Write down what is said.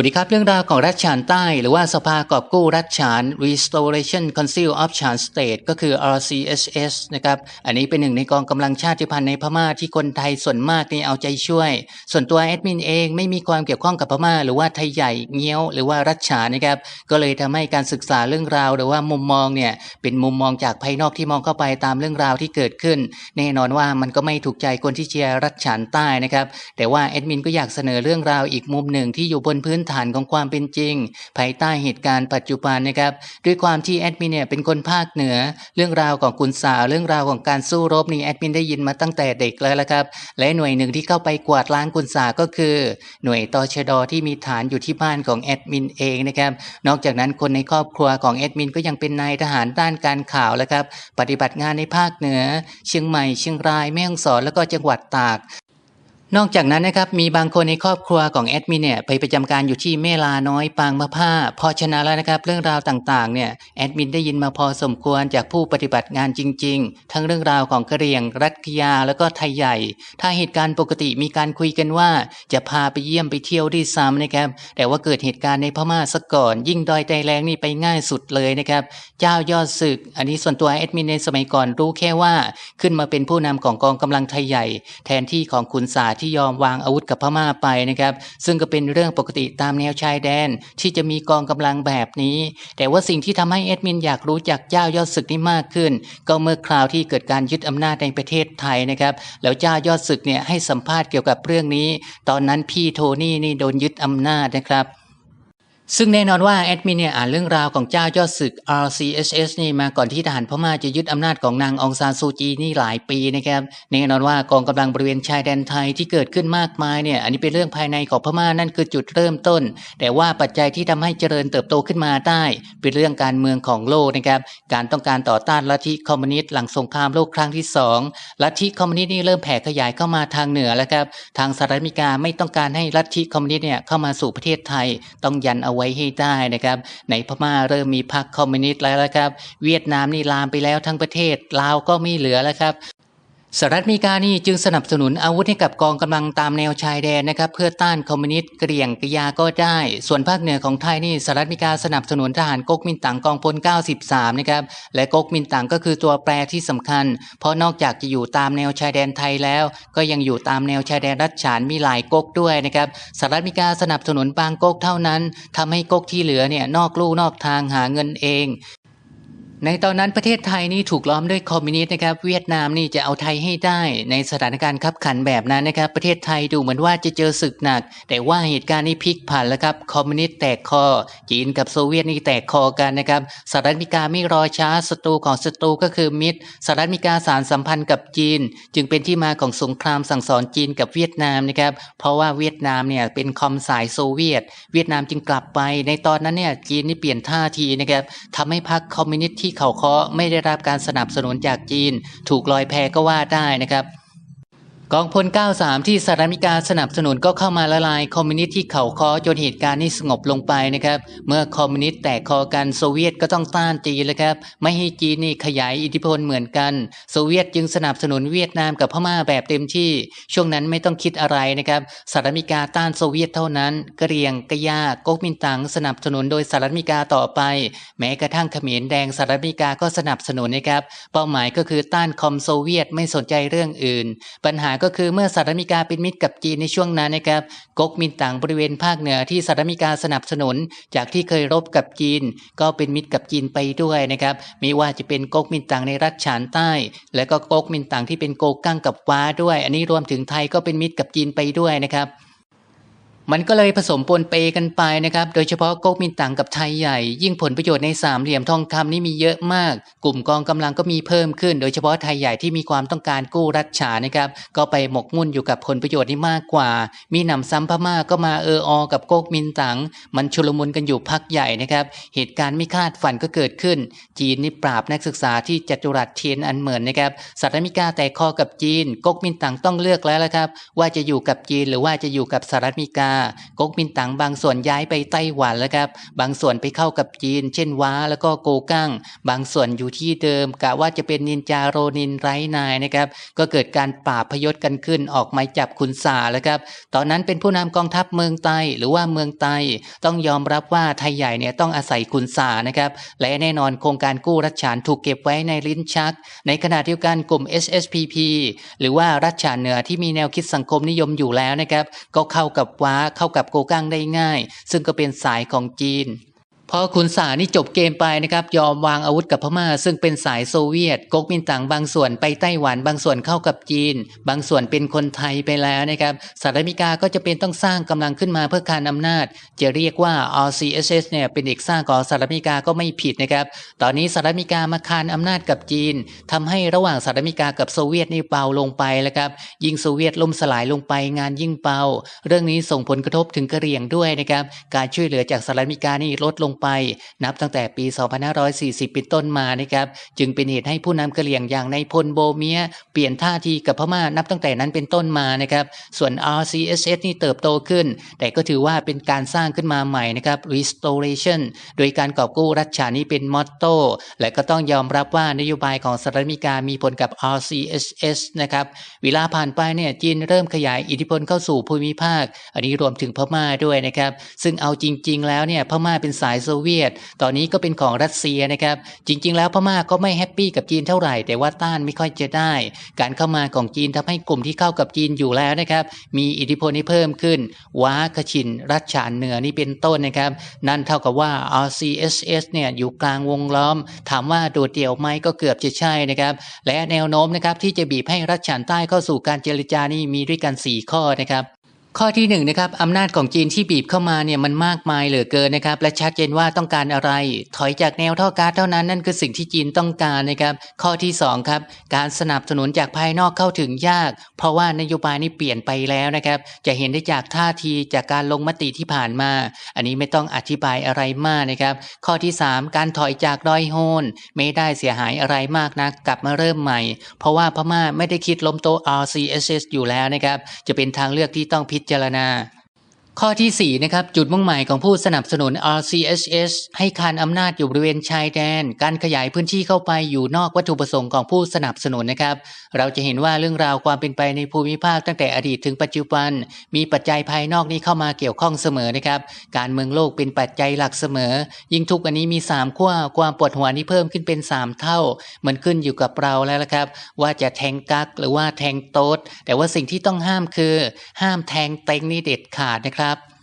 วัสดีครับ เรื่องราวของรัฐฉานใต้ หรือว่าสภากอบกู้รัฐฉาน Restoration Council of Chan State ก็คือ RCSS นะครับอันนี้เป็นหนึ่งในกองกำลังชาติพันธุ์ในพม่าที่คนไทยส่วนมากนี่เอาใจช่วย ส่วนตัวแอดมินเองไม่มีความเกี่ยวข้องกับพม่า หรือว่าไทยใหญ่เงี้ยว หรือว่ารัฐฉานนะครับก็เลยทำให้การศึกษาเรื่องราว หรือว่ามุมมองเนี่ยเป็นมุมมองจากภายนอกที่มองเข้าไปตามเรื่องราวที่เกิดขึ้น แน่นอนว่ามันก็ไม่ถูกใจคนที่เชียร์รัฐฉานใต้นะครับแต่ว่าแอดมินก็อยากเสนอเรื่องราวอีกมุมหนึ่งที่อยู่บนพื้นฐานของความเป็นจริง ภายใต้เหตุการณ์ปัจจุบันนะครับ ด้วยความที่แอดมินเนี่ยเป็นคนภาคเหนือ เรื่องราวของกุนสาวเรื่องราวของการสู้รบนี่แอดมินได้ยินมาตั้งแต่เด็กแล้วละครับ และหน่วยหนึ่งที่เข้าไปกวาดล้างกุนสาก็คือ หน่วยตชดที่มีฐานอยู่ที่บ้านของแอดมินเองนะครับ นอกจากนั้นคนในครอบครัวของแอดมินก็ยังเป็นนายทหารด้านการข่าวแล้วครับ ปฏิบัติงานในภาคเหนือ เชียงใหม่ เชียงราย แม่ฮ่องสอนแล้วก็จังหวัดตาก นอกจากนั้นนะครับมีบางคนในครอบครัวของแอดมินเนี่ยไปประจำการอยู่ที่เมลาน้อยปางมะผ้าพอชนะแล้วนะครับเรื่องราวต่างๆเนี่ยแอดมินได้ยินมาพอสมควรจากผู้ปฏิบัติงานจริง ๆ ทั้งเรื่องราวของกะเรียง รัฐกยา แล้วก็ไทยใหญ่ ถ้าเหตุการณ์ปกติมีการคุยกันว่า จะพาไปเยี่ยมไปเที่ยวด้วยซ้ำนะครับแต่ว่าเกิดเหตุการณ์ในพม่าซะก่อน ยิ่งดอยไตแรงนี่ไปง่ายสุดเลยนะครับเจ้ายอดศึก อันนี้ส่วนตัวแอดมินในสมัยก่อนรู้แค่ว่า ขึ้นมาเป็นผู้นำของกองกำลังไทยใหญ่ แทนที่ของขุนสาที่ยอมวางอาวุธกับพม่าไปนะครับ ซึ่งก็เป็นเรื่องปกติตามแนวชายแดนที่จะมีกองกำลังแบบนี้ แต่ว่าสิ่งที่ทำให้เอดมินอยากรู้จักเจ้ายอดศึกนี้มากขึ้น ก็เมื่อคราวที่เกิดการยึดอำนาจในประเทศไทยนะครับ แล้วเจ้ายอดศึกเนี่ยให้สัมภาษณ์เกี่ยวกับเรื่องนี้ ตอนนั้นพี่โทนี่นี่โดนยึดอำนาจนะครับ ซึ่งแน่นอนว่าแอดมินเนี่ยอ่านเรื่องราวของเจ้ายอดศึก RCSS นี่มาก่อนที่ทหารพม่าจะยึดอำนาจของนางองซานซูจีนี่หลายปีนะครับแน่นอนว่ากองกำลังบริเวณชายแดนไทยที่เกิดขึ้นมากมายเนี่ยอันนี้เป็นเรื่องภายในของพม่านั่นคือจุดเริ่มต้น แต่ว่าปัจจัยที่ทำให้เจริญเติบโตขึ้นมาได้ เป็นเรื่องการเมืองของโลกนะครับการต้องการต่อต้านลัทธิคอมมิวนิสต์หลังสงครามโลกครั้งที่สองลัทธิคอมมิวนิสต์นี่เริ่มแผ่ขยายเข้ามาทางเหนือแล้วครับทางสหรัฐอเมริกาไม่ต้องการให้ลัทธิคอมมิวนิสต์เนี่ยเข้ามาสู่ประเทศไทยต้องยันเอาไว้ให้ได้นะครับในพม่าเริ่มมีพรรคคอมมิวนิสต์แล้วนะครับ เวียดนามนี่ลามไปแล้วทั้งประเทศลาวก็ไม่เหลือแล้วครับ สหรัฐอเมริกานี่จึงสนับสนุนอาวุธให้กับกองกำลังตามแนวชายแดนนะครับเพื่อต้านคอมมิวนิสต์เกรี่ยงกยาก็ได้ ส่วนภาคเหนือของไทยนี่สหรัฐอเมริกาสนับสนุนทหารก๊กมินตั๋งกองพล 93 นะครับและก๊กมินตั๋งก็คือตัวแปรที่สำคัญ เพราะนอกจากจะอยู่ตามแนวชายแดนไทยแล้ว ก็ยังอยู่ตามแนวชายแดนรัฐฉานมีหลายก๊กด้วยนะครับสหรัฐอเมริกาสนับสนุนบางก๊กเท่านั้นทำให้ก๊กที่เหลือเนี่ยนอกลู่นอกทางหาเงินเอง ในตอนนั้นประเทศไทยนี่ถูกล้อมด้วยคอมมิวนิสต์นะครับ เวียดนามนี่จะเอาไทยให้ได้ในสถานการณ์ขับขันแบบนั้นนะครับ ประเทศไทยดูเหมือนว่าจะเจอศึกหนัก แต่ว่าเหตุการณ์นี้พลิกผันแล้วครับคอมมิวนิสต์แตกคอ จีนกับโซเวียตนี่แตกคอกันนะครับสหรัฐอเมริกาไม่รอช้าศัตรูของศัตรูก็คือมิตรสหรัฐอเมริกาสารสัมพันธ์กับจีน จึงเป็นที่มาของสงครามสั่งสอนจีนกับเวียดนามนะครับเพราะว่าเวียดนามเนี่ยเป็นคอมสายโซเวียต เวียดนามจึงกลับไป ในตอนนั้นเนี่ยจีนนี่เปลี่ยนท่าทีนะครับทำให้พรรคคอมมิวนิสต์ที่เขาเคาะไม่ได้รับการสนับสนุนจากจีน ถูกลอยแพก็ว่าได้นะครับ กองพล 93 ที่สหรัฐอเมริกาสนับสนุนก็เข้ามาละลายคอมมิวนิสต์ที่เขาคอจนเหตุการณ์นี้สงบลงไปนะครับ เมื่อคอมมิวนิสต์แตกคอกันโซเวียตก็ต้องต้านจีนเลยครับ ไม่ให้จีนนี่ขยายอิทธิพลเหมือนกัน โซเวียตจึงสนับสนุนเวียดนามกับพม่าแบบเต็มที่ ช่วงนั้นไม่ต้องคิดอะไรนะครับสหรัฐอเมริกาต้านโซเวียตเท่านั้นกะเรียงกะยาก๊กมินตั๋งสนับสนุนโดยสหรัฐอเมริกาต่อไป แม้กระทั่งเขมรแดงสหรัฐอเมริกาก็สนับสนุนนะครับ เป้าหมายก็คือต้านคอมโซเวียตไม่สนใจเรื่องอื่น ปัญหาก็คือเมื่อสหรัฐอเมริกาเป็นมิตรกับจีนในช่วงนั้นนะครับก๊กมินตั๋งบริเวณภาคเหนือที่สหรัฐอเมริกาสนับสนุน จากที่เคยรบกับจีน ก็เป็นมิตรกับจีนไปด้วยนะครับไม่ว่าจะเป็นก๊กมินตั๋งในรัฐฉานใต้ และก็ก๊กมินตั๋งที่เป็นโกกั้งกับว้าด้วย อันนี้รวมถึงไทยก็เป็นมิตรกับจีนไปด้วยนะครับ มันก็เลยผสมปนเปกันไปนะครับ โดยเฉพาะก๊กมินตั๋งกับไทยใหญ่ ยิ่งผลประโยชน์ในสามเหลี่ยมทองคำนี่มีเยอะมาก กลุ่มกองกำลังก็มีเพิ่มขึ้น โดยเฉพาะไทยใหญ่ที่มีความต้องการกู้รัฐฉานะครับ ก็ไปหมกมุ่นอยู่กับผลประโยชน์นี้มากกว่า มีหนำซ้ำพม่าก็มาเอออกับก๊กมินตั๋งมันชุลมุนกันอยู่พักใหญ่นะครับ เหตุการณ์ไม่คาดฝันก็เกิดขึ้น จีนนี่ปราบนักศึกษาที่จัตุรัสเทียนอันเหมือนนะครับสหรัฐอเมริกาแต่คอกับจีนก๊กมินตั๋งต้องเลือกแล้วละครับ ว่าจะอยู่กับจีนหรือว่าจะอยู่กับสหรัฐอเมริกาก๊กมินตั๋งบางส่วนย้ายไปไต้หวันแล้วครับ บางส่วนไปเข้ากับจีน เช่นว้าแล้วก็โกกั้ง บางส่วนอยู่ที่เดิมกะว่าจะเป็นนินจาโรนินไรนายนะครับ ก็เกิดการปราบพยศกันขึ้นออกหมายจับขุนสาแล้วครับ ตอนนั้นเป็นผู้นำกองทัพเมืองไตหรือว่าเมืองไตต้องยอมรับว่าไทยใหญ่เนี่ยต้องอาศัยขุนสานะครับและแน่นอนโครงการกู้รัชฉานถูกเก็บไว้ในลิ้นชัก ในขณะเดียวกันกลุ่ม SSPP หรือว่ารัชฉานเหนือที่มีแนวคิดสังคมนิยมอยู่แล้วนะครับ ก็เข้ากับว้าเข้ากับโกกังได้ง่าย ซึ่งก็เป็นสายของจีน พอขุนสานี่จบเกมไปนะครับ ยอมวางอาวุธกับพม่า ซึ่งเป็นสายโซเวียตก๊กมินตั๋งบางส่วนไปไต้หวันบางส่วนเข้ากับจีน บางส่วนเป็นคนไทยไปแล้วนะครับสหรัฐอเมริกาก็จะเป็นต้องสร้างกำลังขึ้นมาเพื่อการอำนาจ จะเรียกว่า RCSS เนี่ยเป็นเอกสร้างของสหรัฐอเมริกาก็ไม่ผิดนะครับ ตอนนี้สหรัฐอเมริกามาคานอำนาจกับจีนทำให้ระหว่างสหรัฐอเมริกากับโซเวียตนี่เบาลงไปแล้วครับยิ่งโซเวียตล่มสลายลงไปงานยิ่งเบาเรื่องนี้ส่งผลกระทบถึงกระเหรี่ยงด้วยนะครับการช่วยเหลือจากสหรัฐอเมริกานี่ลดลงไป นับตั้งแต่ปี 2540 เป็นต้นมานะครับ จึงเป็นเหตุให้ผู้นำกะเหรี่ยงอย่างในพลโบเมีย เปลี่ยนท่าทีกับพม่านับตั้งแต่นั้นเป็นต้นมานะครับ ส่วน RCSS นี่เติบโตขึ้น แต่ก็ถือว่าเป็นการสร้างขึ้นมาใหม่นะครับ restoration โดยการกอบกู้รัชฉานนี้เป็นมอตโต้และก็ต้องยอมรับว่านโยบายของสหรัฐอเมริกามีผลกับ RCSS นะครับเวลาผ่านไปเนี่ยจีนเริ่มขยายอิทธิพลเข้าสู่ภูมิภาค อันนี้รวมถึงพม่าด้วยนะครับ ซึ่งเอาจริง ๆ แล้วเนี่ยพม่าเป็นสายโซเวียต ตอนนี้ก็เป็นของรัสเซียนะครับ จริง ๆ แล้วพม่าก็ไม่แฮปปี้กับจีนเท่าไหร่ แต่ว่าต้านไม่ค่อยจะได้ การเข้ามาของจีนทำให้กลุ่มที่เข้ากับจีนอยู่แล้วนะครับ มีอิทธิพลที่เพิ่มขึ้น ว้าขชิน รัชฉานเหนือนี่เป็นต้นนะครับ นั่นเท่ากับว่า RCSS เนี่ยอยู่กลางวงล้อม ถามว่าโดดเดี่ยวไหมก็เกือบจะใช่นะครับ และแนวโน้มนะครับที่จะบีบให้รัชฉานใต้เข้าสู่การเจรจานี่มีด้วยกัน 4 ข้อนะครับ ข้อที่1นงนะครับอำนาจของจีนที่บีบเข้ามาเนี่ยมันมากมายเหลือเกินนะครับ และชัดเจนว่าต้องการอะไร ถอยจากแนวท่อการเท่านั้นนั่นคือสิ่งที่จีนต้องการนะครับ ข้อที่2ครับการสนับสนุนจากภายนอกเข้าถึงยาก เพราะว่านโยบายนี้เปลี่ยนไปแล้วนะครับ จะเห็นได้จากท่าทีจากการลงมติที่ผ่านมา อันนี้ไม่ต้องอธิบายอะไรมากนะครับ ข้อที่ 3 การถอยจากดอยโฮนไม่ได้เสียหายอะไรมากนักกลับมาเริ่มใหม่ เพราะว่าพม่าไม่ได้คิดล้มโต RCSS อยู่แล้วนะครับจะเป็นทางเลือกที่ต้องพิจารณา ข้อที่ 4 นะครับ จุดมุ่งหมายของผู้สนับสนุน RCSS ให้คานอำนาจอยู่บริเวณชายแดน การขยายพื้นที่เข้าไปอยู่นอกวัตถุประสงค์ของผู้สนับสนุนนะครับ เราจะเห็นว่าเรื่องราวความเป็นไปในภูมิภาคตั้งแต่อดีตถึงปัจจุบัน มีปัจจัยภายนอกนี้เข้ามาเกี่ยวข้องเสมอนะครับ การเมืองโลกเป็นปัจจัยหลักเสมอ ยิ่งทุกวันนี้มี 3 ขั้วความปวดหัวนี้เพิ่มขึ้นเป็น 3 เท่า มันขึ้นอยู่กับเราแล้วละครับ ว่าจะแทงกักหรือว่าแทงโต๊ดแต่ว่าสิ่งที่ต้องห้ามคือ ห้ามแทงเต็งนี่เด็ดขาดนะครับ Siap.